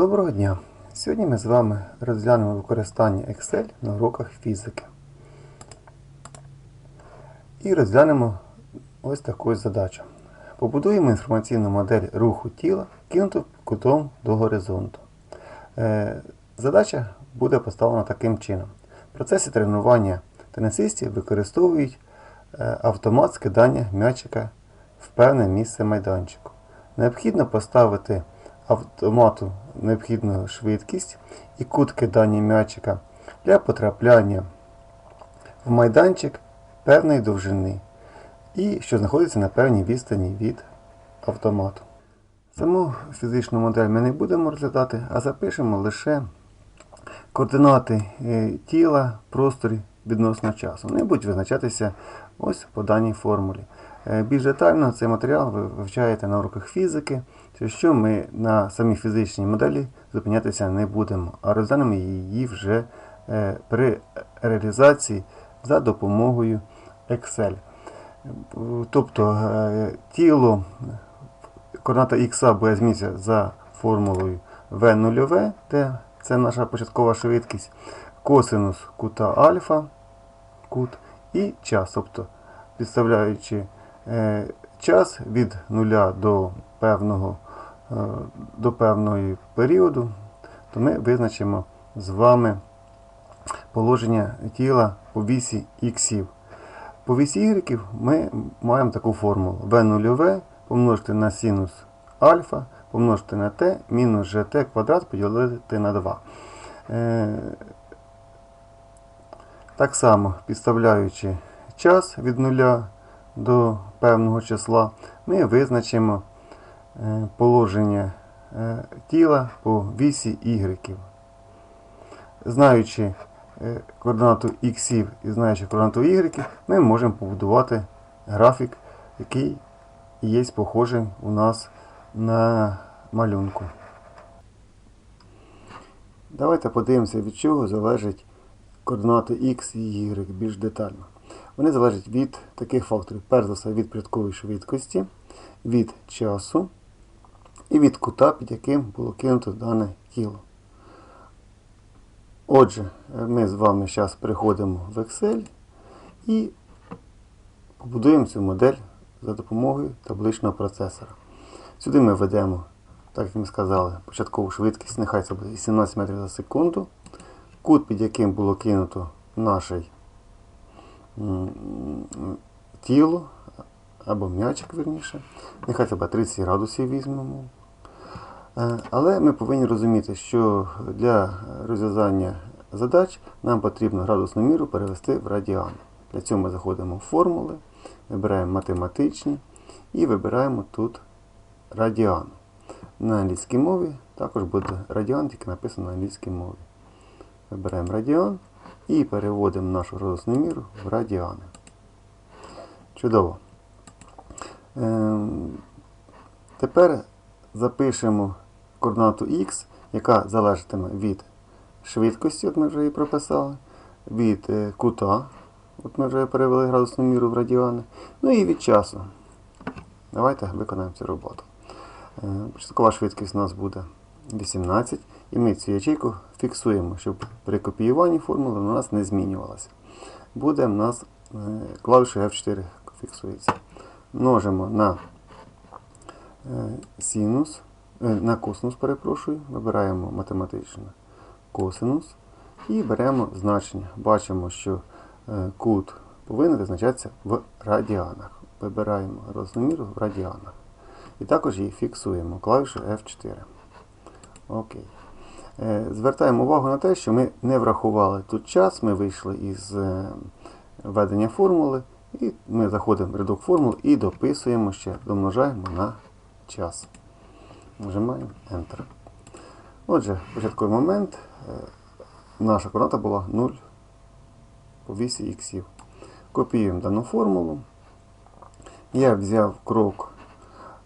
Доброго дня! Сьогодні ми з вами розглянемо використання Excel на уроках фізики. І розглянемо ось таку задачу. Побудуємо інформаційну модель руху тіла, кинуту кутом до горизонту. Е, Задача буде поставлена таким чином. В процесі тренування тенісистів використовують е, автомат скидання м'ячика в певне місце майданчику. Необхідно поставити автомату необхідну швидкість і кут кидання м'ячика для потрапляння в майданчик певної довжини і що знаходиться на певній відстані від автомату. Саму фізичну модель ми не будемо розглядати, а запишемо лише координати е, тіла, просторі відносно часу. Вони будуть визначатися ось по даній формулі. Е, Більш детально цей матеріал ви вивчаєте на уроках фізики, через що ми на самій фізичній моделі зупинятися не будемо, а розглянемо її вже е, при реалізації за допомогою Excel. Тобто е, тіло координата х буде змінитися за формулою v0, де це наша початкова швидкість, косинус кута альфа, кут і час. Тобто, підставляючи е, час від 0 до певного, до певного періоду, то ми визначимо з вами положення тіла по вісі х. По вісі y ми маємо таку формулу v0 помножити на синус альфа, помножити на t, мінус gt квадрат поділити на 2. Е, так само, підставляючи час від 0 до певного числа, ми визначимо е, положення е, тіла по вісі y. Знаючи е, координату х і знаючи координату y, ми можемо побудувати графік, який є похожий у нас на малюнку. Давайте подивимося, від чого залежать координати x і y більш детально. Вони залежать від таких факторів, перш за все, від початкової швидкості, від часу і від кута, під яким було кинуто дане тіло. Отже, ми з вами зараз переходимо в Excel і побудуємо цю модель за допомогою табличного процесора. Сюди ми введемо, так як ми сказали, початкову швидкість, нехай це буде 18 метрів за секунду. Кут, під яким було кинуто наше тіло або м'ячик, верніше. Нехай це буде 30 градусів візьмемо. Е, Але ми повинні розуміти, що для розв'язання задач нам потрібно градусну міру перевести в радіан. Для цього ми заходимо в формули, вибираємо математичні і вибираємо тут радіан. На англійській мові також буде радіан, тільки написано на англійській мові. Вибираємо радіан і переводимо нашу градусну міру в радіани. Чудово. Ем, Тепер запишемо координату х, яка залежатиме від швидкості, от ми вже її прописали, від е, кута, от ми вже перевели градусну міру в радіани, ну і від часу. Давайте виконаємо цю роботу. Е, Початкова швидкість у нас буде 18, і ми цю ячейку фіксуємо, щоб при копіюванні формули у нас не змінювалася. Буде в нас е, клавіша F4 фіксується. Множимо на синус, е, на косинус, перепрошую, вибираємо математично косинус і беремо значення. Бачимо, що е, кут повинен визначатися в радіанах. Вибираємо розміру в радіанах. І також її фіксуємо клавішою F4. Окей. Е, Звертаємо увагу на те, що ми не врахували тут час, ми вийшли із е, введення формули, і ми заходимо в рядок формул і дописуємо ще, домножаємо на час. Нажимаємо Enter. Отже, початковий момент. е, Наша координата була 0 по вісі х. Копіюємо дану формулу. Я взяв крок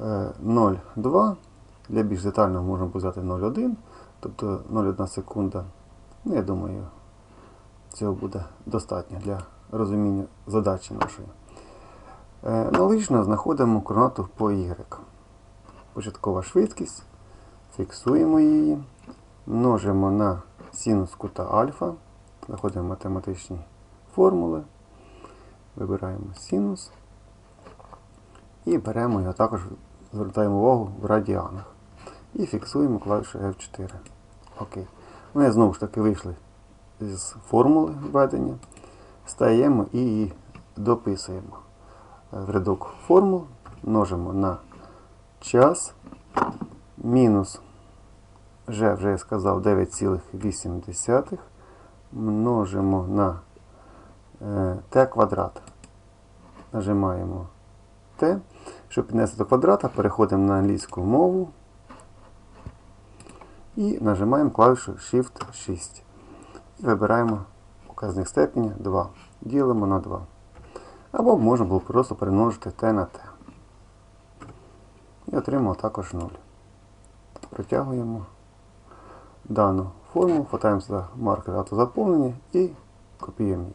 е, 0,2. Для більш детального можна взяти 0,1, тобто 0,1 секунда. Ну, я думаю, цього буде достатньо для розуміння задачі нашої. Е, Аналогічно знаходимо координату по y. Початкова швидкість. Фіксуємо її. множимо на синус кута альфа, знаходимо математичні формули, вибираємо синус і беремо його також, звертаємо увагу в радіанах. І фіксуємо клавішу F4. Окей. Ми знову ж таки вийшли з формули введення, стаємо і її дописуємо. В рядок формул множимо на час мінус, вже, вже я сказав, 9,8 множимо на е, t квадрат. Нажимаємо t. Щоб піднести до квадрата, переходимо на англійську мову і нажимаємо клавішу Shift 6. І вибираємо показник степені 2. Ділимо на 2. Або можна було просто перемножити t на t. І отримаємо також 0. Протягуємо дану форму, хватаємо сюди маркер автозаповнення і копіюємо її.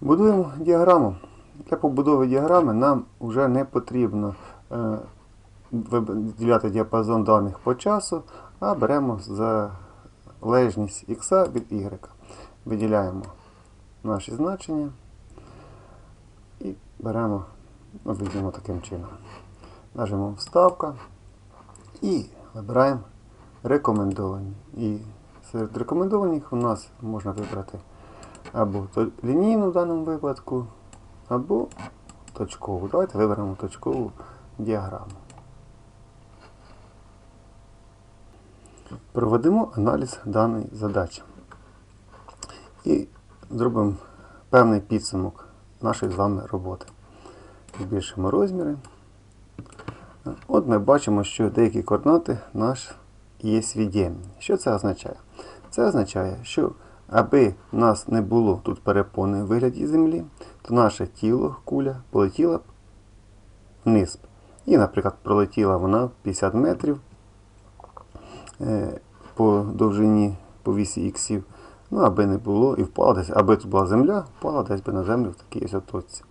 Будуємо діаграму. Для побудови діаграми нам вже не потрібно е, виділяти діапазон даних по часу, а беремо залежність х від y. Виділяємо наші значення і беремо, візьмемо таким чином. Нажмемо Вставка і вибираємо рекомендовані. І серед рекомендованих у нас можна вибрати або лінійну в даному випадку, або точкову. Давайте виберемо точкову діаграму. Проведемо аналіз даної задачі. І зробимо певний підсумок нашої з вами роботи. Збільшимо розміри. От ми бачимо, що деякі координати наш є від'ємні. Що це означає? Це означає, що аби нас не було тут перепони в вигляді землі, то наше тіло, куля, полетіла б вниз. І, наприклад, пролетіла вона 50 метрів е, по довжині по вісі іксів. Ну, аби не було і впала десь, аби тут була земля, впала десь би на землю в такій ось точці.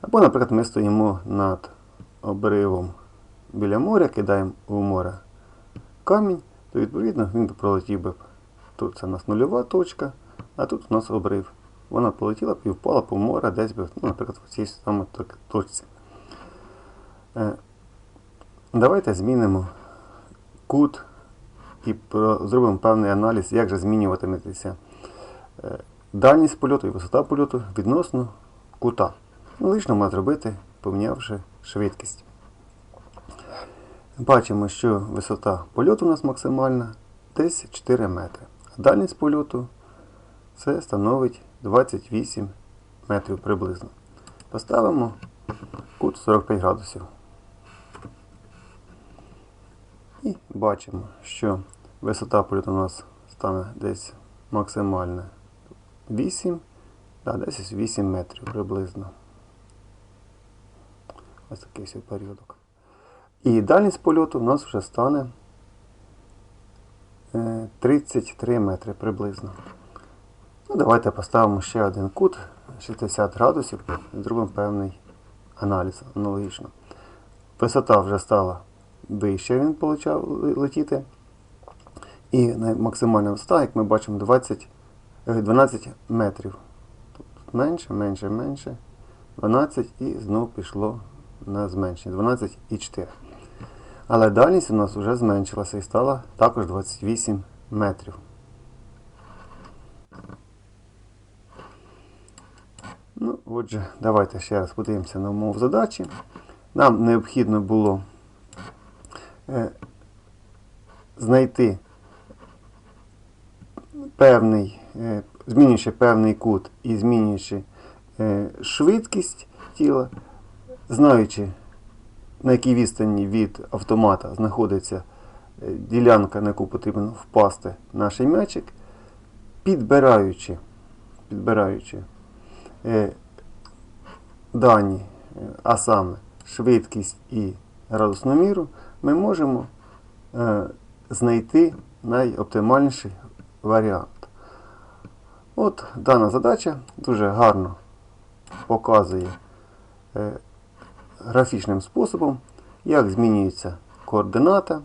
Або, наприклад, ми стоїмо над обривом біля моря, кидаємо у море камінь, то відповідно він би пролетів би. Тут це у нас нульова точка, а тут у нас обрив. Вона полетіла б і впала по море десь би, ну, наприклад, в цій самій точці. Е, Давайте змінимо кут і зробимо певний аналіз, як же змінюватиметься е, дальність польоту і висота польоту відносно кута. Ну, лишньо можна зробити, помінявши швидкість. Бачимо, що висота польоту у нас максимальна десь 4 метри. А дальність польоту це становить 28 метрів приблизно. Поставимо кут 45 градусів. І бачимо, що висота польоту у нас стане десь максимальна 8, да, десь 8 метрів приблизно. Ось такий ось періодок. І дальність польоту у нас вже стане е, 33 метри приблизно. Ну, давайте поставимо ще один кут 60 градусів, зробимо певний аналіз аналогічно. Висота вже стала вище, він почав летіти. І максимальна висота, як ми бачимо, 20, е, 12 метрів. Тут менше, менше, менше. 12 і знову пішло на зменшення. 12,4. Але дальність у нас вже зменшилася і стала також 28 метрів. Ну, отже, давайте ще раз подивимося на умову задачі. Нам необхідно було е, знайти певний, е, змінюючи певний кут і змінюючи е, швидкість тіла, знаючи, на якій відстані від автомата знаходиться е, ділянка, на яку потрібно впасти наш м'ячик, підбираючи, підбираючи е, дані, е, а саме швидкість і градусну міру, ми можемо е, знайти найоптимальніший варіант. От дана задача дуже гарно показує е, графічним способом, як змінюється координата,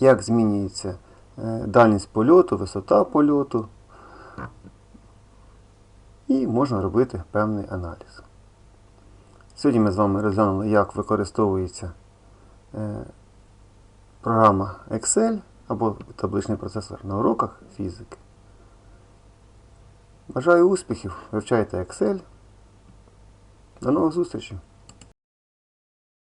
як змінюється е, дальність польоту, висота польоту. І можна робити певний аналіз. Сьогодні ми з вами розглянули, як використовується програма Excel або табличний процесор на уроках фізики. Бажаю успіхів, вивчайте Excel. До нових зустрічей!